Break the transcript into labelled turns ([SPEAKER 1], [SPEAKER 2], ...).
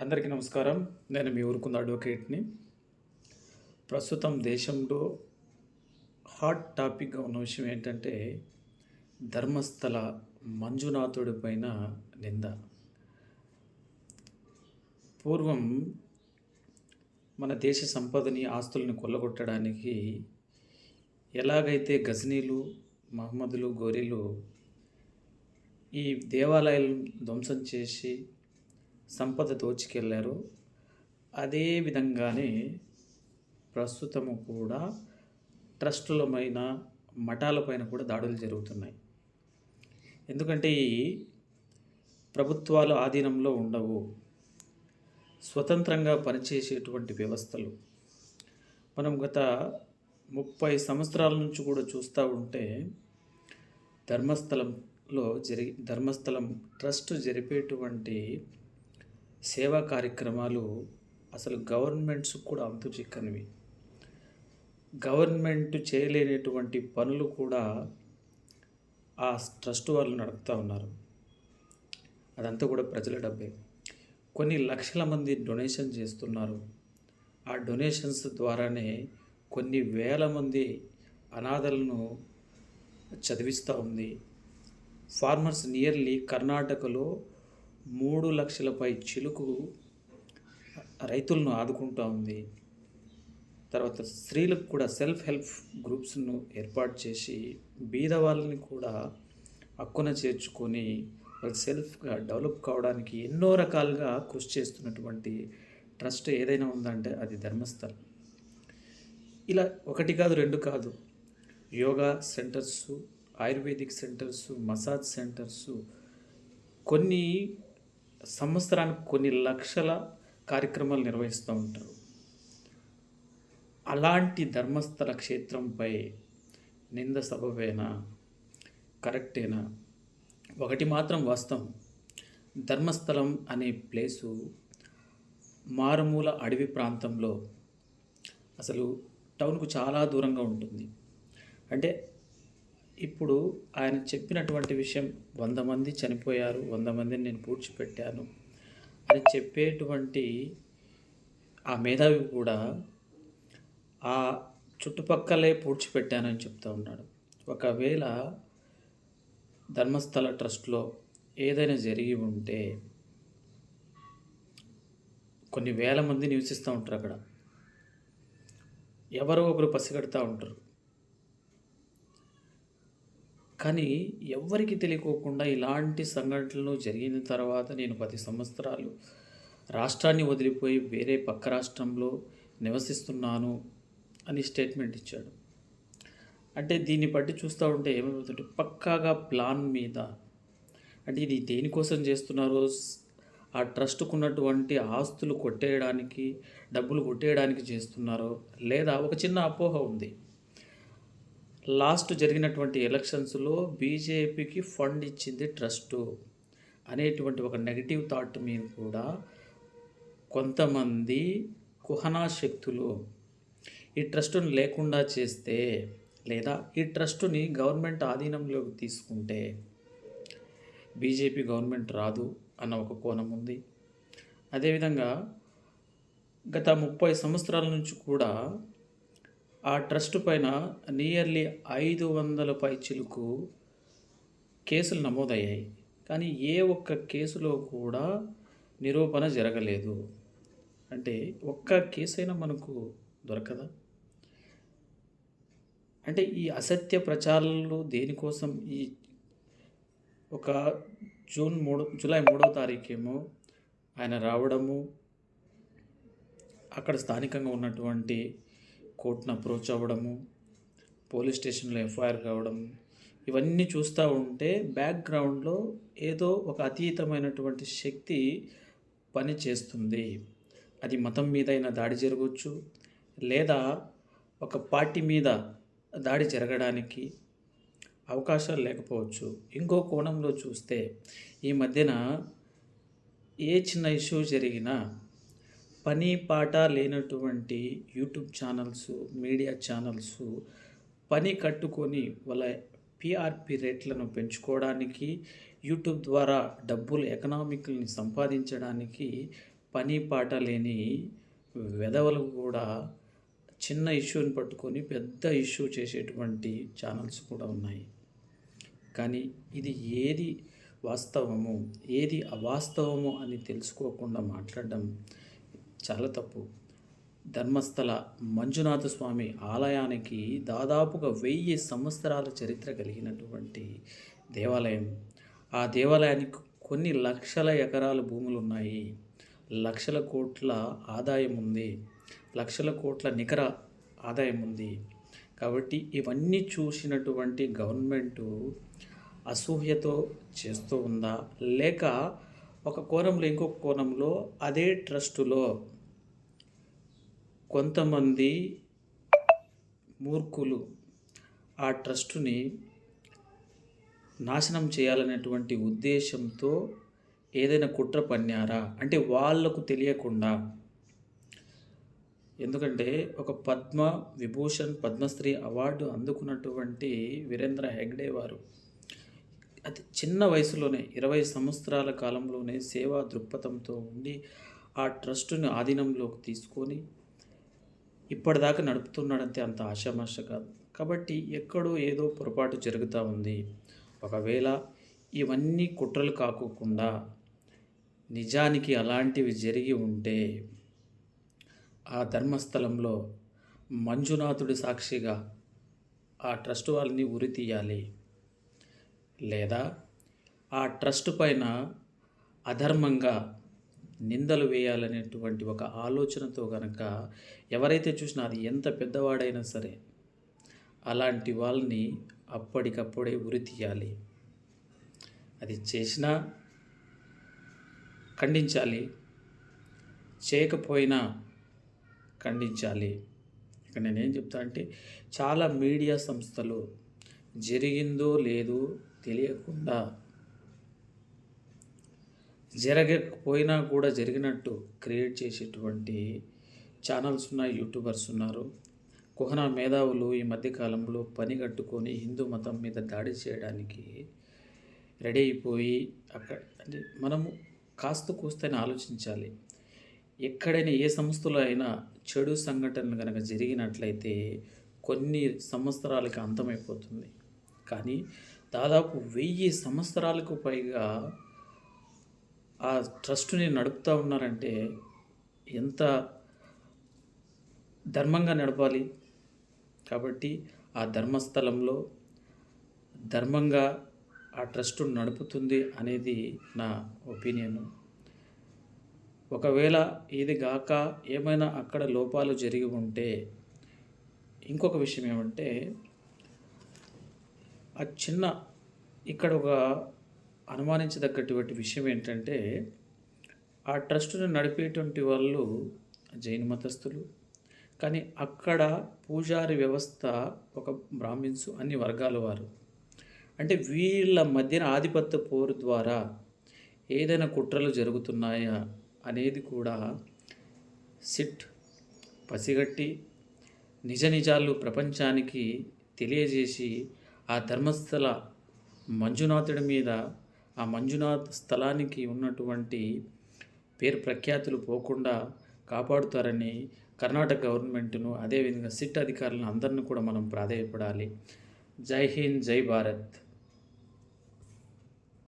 [SPEAKER 1] అందరికీ నమస్కారం. నేను మీ ఊరుకున్న అడ్వకేట్ని. ప్రస్తుతం దేశంలో హాట్ టాపిక్గా ఉన్న విషయం ఏంటంటే ధర్మస్థల మంజునాథుడి పైన నింద. పూర్వం మన దేశ సంపదని ఆస్తుల్ని కొల్లగొట్టడానికి ఎలాగైతే గజనీలు మహమ్మదులు గోరీలు ఈ దేవాలయాలను ధ్వంసం చేసి సంపద దోచుకెళ్ళారు అదే విధంగానే ప్రస్తుతము కూడా ట్రస్టులమైన మఠాలపైన కూడా దాడులు జరుగుతున్నాయి. ఎందుకంటే ఈ ప్రభుత్వాలు ఆధీనంలో ఉండవు. స్వతంత్రంగా పనిచేసేటువంటి వ్యవస్థలు. మనం గత ముప్పై సంవత్సరాల నుంచి కూడా చూస్తూ ఉంటే ధర్మస్థలంలో జరిగి ధర్మస్థలం ట్రస్ట్ జరిపేటువంటి సేవా కార్యక్రమాలు అసలు గవర్నమెంట్స్ కూడా అంతు చిక్కనివి గవర్నమెంట్ చేయలేనటువంటి పనులు కూడా ఆ ట్రస్ట్ వాళ్ళు నడుపుతూ ఉన్నారు. అదంతా కూడా ప్రజల డబ్బే. కొన్ని లక్షల మంది డొనేషన్ చేస్తున్నారు. ఆ డొనేషన్స్ ద్వారానే కొన్ని వేల మంది అనాథలను చదివిస్తూ ఉంది. ఫార్మర్స్ నియర్లీ కర్ణాటకలో మూడు లక్షలపై చిలుకు రైతులను ఆదుకుంటూ ఉంది. తర్వాత స్త్రీలకు కూడా సెల్ఫ్ హెల్ప్ గ్రూప్స్ను ఏర్పాటు చేసి బీద వాళ్ళని కూడా హక్కున చేర్చుకొని వాళ్ళు సెల్ఫ్గా డెవలప్ కావడానికి ఎన్నో రకాలుగా కృషి చేస్తున్నటువంటి ట్రస్ట్ ఏదైనా ఉందంటే అది ధర్మస్థలం. ఇలా ఒకటి కాదు రెండు కాదు. Yoga centres ayurvedic centres massage centres కొన్ని సంవత్సరానికి కొన్ని లక్షల కార్యక్రమాలు నిర్వహిస్తూ ఉంటారు. అలాంటి ధర్మస్థల క్షేత్రంపై నింద సబబేనా కరెక్టేనా? ఒకటి మాత్రం వాస్తవం. ధర్మస్థలం అనే ప్లేసు మారుమూల అడవి ప్రాంతంలో అసలు టౌన్కు చాలా దూరంగా ఉంటుంది. అంటే ఇప్పుడు ఆయన చెప్పినటువంటి విషయం వంద మంది చనిపోయారు వంద మందిని నేను పూడ్చిపెట్టాను అని చెప్పేటువంటి ఆ మేధావి కూడా ఆ చుట్టుపక్కలే పూడ్చిపెట్టానని చెప్తూ ఉన్నాడు. ఒకవేళ ధర్మస్థల ట్రస్ట్లో ఏదైనా జరిగి ఉంటే కొన్ని వేల మంది నివసిస్తూ ఉంటారు అక్కడ. ఎవరో ఒకరు పసిగడుతూ ఉంటారు. కానీ ఎవ్వరికి తెలియకోకుండా ఇలాంటి సంఘటనలు జరిగిన తర్వాత నేను పది సంవత్సరాలు రాష్ట్రాన్ని వదిలిపోయి వేరే పక్క రాష్ట్రంలో నివసిస్తున్నాను అని స్టేట్మెంట్ ఇచ్చాడు. అంటే దీన్ని బట్టి చూస్తూ ఉంటే ఏమవుతుంటే పక్కాగా ప్లాన్ మీద అంటే ఇది దేనికోసం చేస్తున్నారో ఆ ట్రస్ట్కు ఉన్నటువంటి ఆస్తులు కొట్టేయడానికి డబ్బులు కొట్టేయడానికి చేస్తున్నారో లేదా ఒక చిన్న అపోహ ఉంది. లాస్ట్ జరిగినటువంటి ఎలక్షన్స్లో బీజేపీకి ఫండ్ ఇచ్చింది ట్రస్టు అనేటువంటి ఒక నెగిటివ్ థాట్ మీద కూడా కొంతమంది కుహనా శక్తులు ఈ ట్రస్టును లేకుండా చేస్తే లేదా ఈ ట్రస్టుని గవర్నమెంట్ ఆధీనంలోకి తీసుకుంటే బీజేపీ గవర్నమెంట్ రాదు అన్న ఒక కోణం ఉంది. అదేవిధంగా గత ముప్పై సంవత్సరాల నుంచి కూడా ఆ ట్రస్ట్ పైన నియర్లీ ఐదు వందల పైచిలకు కేసులు నమోదయ్యాయి. కానీ ఏ ఒక్క కేసులో కూడా నిరూపణ జరగలేదు. అంటే ఒక్క కేసైనా మనకు దొరకదా? అంటే ఈ అసత్య ప్రచారాలు దేనికోసం? ఈ ఒక జూన్ మూడు జూలై మూడో తారీఖేమో ఆయన రావడము అక్కడ స్థానికంగా ఉన్నటువంటి కోర్టును అప్రోచ్ అవ్వడము పోలీస్ స్టేషన్లో ఎఫ్ఐఆర్ కావడం ఇవన్నీ చూస్తూ ఉంటే బ్యాక్గ్రౌండ్లో ఏదో ఒక అతీతమైనటువంటి శక్తి పని చేస్తుంది. అది మతం మీద అయినా దాడి జరగవచ్చు లేదా ఒక పార్టీ మీద దాడి జరగడానికి అవకాశాలు లేకపోవచ్చు. ఇంకో కోణంలో చూస్తే ఈ మధ్యన ఏ చిన్న ఇష్యూ జరిగినా పని పాట లేనటువంటి యూట్యూబ్ ఛానల్స్ మీడియా ఛానల్స్ పని కట్టుకొని వాళ్ళ పిఆర్పి రేట్లను పెంచుకోవడానికి యూట్యూబ్ ద్వారా డబ్బులు ఎకనామిక్ని సంపాదించడానికి పని పాట లేని వెధవలు కూడా చిన్న ఇష్యూని పట్టుకొని పెద్ద ఇష్యూ చేసేటువంటి ఛానల్స్ కూడా ఉన్నాయి. కానీ ఇది ఏది వాస్తవము? ఏది అవాస్తవము అని తెలుసుకోకుండా మాట్లాడడం చాలా తప్పు. ధర్మస్థల మంజునాథ స్వామి ఆలయానికి దాదాపుగా వెయ్యి సంవత్సరాల చరిత్ర కలిగినటువంటి దేవాలయం. ఆ దేవాలయానికి కొన్ని లక్షల ఎకరాల భూములు ఉన్నాయి లక్షల కోట్ల ఆదాయం ఉంది. లక్షల కోట్ల నికర ఆదాయం ఉంది. కాబట్టి ఇవన్నీ చూసినటువంటి గవర్నమెంటు అసూహ్యతో చేస్తూ ఉందా? లేక ఒక కోణంలో ఇంకొక కోణంలో అదే ట్రస్టులో కొంతమంది మూర్ఖులు ఆ ట్రస్టుని నాశనం చేయాలనేటువంటి ఉద్దేశంతో ఏదైనా కుట్ర పన్నారా? అంటే వాళ్ళకు తెలియకుండా. ఎందుకంటే ఒక పద్మ విభూషణ్ పద్మశ్రీ అవార్డు అందుకున్నటువంటి వీరేంద్ర హెగ్డే వారు అతి చిన్న వయసులోనే ఇరవై సంవత్సరాల కాలంలోనే సేవా దృక్పథంతో ఉండి ఆ ట్రస్టుని ఆధీనంలోకి తీసుకొని ఇప్పటిదాకా నడుపుతున్నాడంతే అంత ఆశామాష కాదు. కాబట్టి ఎక్కడో ఏదో పొరపాటు జరుగుతూ ఉంది. ఒకవేళ ఇవన్నీ కుట్రలు కాకోకుండా నిజానికి అలాంటివి జరిగి ఉంటే ఆ ధర్మస్థలంలో మంజునాథుడి సాక్షిగా ఆ ట్రస్ట్ వాళ్ళని ఉరి తీయాలి. లేదా ఆ ట్రస్ట్ పైన అధర్మంగా నిందలు వేయాలనేటువంటి ఒక ఆలోచనతో కనుక ఎవరైతే చూసినా అది ఎంత పెద్దవాడైనా సరే అలాంటి వాళ్ళని అప్పటికప్పుడే ఉరి తీయాలి. అది చేసినా ఖండించాలి. చేయకపోయినా ఖండించాలి. ఇక నేనేం చెప్తా అంటే చాలా మీడియా సంస్థలు జరిగిందో లేదో తెలియకుండా జరగకపోయినా కూడా జరిగినట్టు క్రియేట్ చేసేటువంటి ఛానల్స్ ఉన్నాయి యూట్యూబర్స్ ఉన్నారు. కుహనా మేధావులు ఈ మధ్యకాలంలో పని కట్టుకొని హిందూ మతం మీద దాడి చేయడానికి రెడీ అయిపోయి అక్కడ అంటే మనము కాస్త కూస్తని ఆలోచించాలి. ఎక్కడైనా ఏ సంస్థలో అయినా చెడు సంఘటనలు కనుక జరిగినట్లయితే కొన్ని సంవత్సరాలకి అంతమైపోతుంది. కానీ దాదాపు వెయ్యి సంవత్సరాలకు పైగా ఆ ట్రస్ట్ని నడుపుతూ ఉన్నారంటే ఎంత ధర్మంగా నడపాలి? కాబట్టి ఆ ధర్మస్థలంలో ధర్మంగా ఆ ట్రస్ట్ నడుపుతుంది అనేది నా ఒపీనియను. ఒకవేళ ఇది గాక ఏమైనా అక్కడ లోపాలు జరిగి ఉంటే ఇంకొక విషయం ఏమంటే ఆ చిన్న ఇక్కడ ఒక అనుమానించదగ్గటువంటి విషయం ఏంటంటే ఆ ట్రస్టును నడిపేటువంటి వాళ్ళు జైన మతస్థులు. కానీ అక్కడ పూజారి వ్యవస్థ ఒక బ్రాహ్మిన్స్ అన్ని వర్గాల వారు. అంటే వీళ్ళ మధ్యన ఆధిపత్య పోరు ద్వారా ఏదైనా కుట్రలు జరుగుతున్నాయా అనేది కూడా సిట్ పసిగట్టి నిజ నిజాలు ప్రపంచానికి తెలియజేసి ఆ ధర్మస్థల మంజునాథుడి మీద ఆ మంజునాథ్ స్థలానికి ఉన్నటువంటి పేరు ప్రఖ్యాతులు పోకుండా కాపాడుతారని కర్ణాటక గవర్నమెంట్ను అదేవిధంగా సిట్ అధికారులను అందరిని కూడా మనం ప్రాధేయపడాలి. జై హింద్ జై భారత్.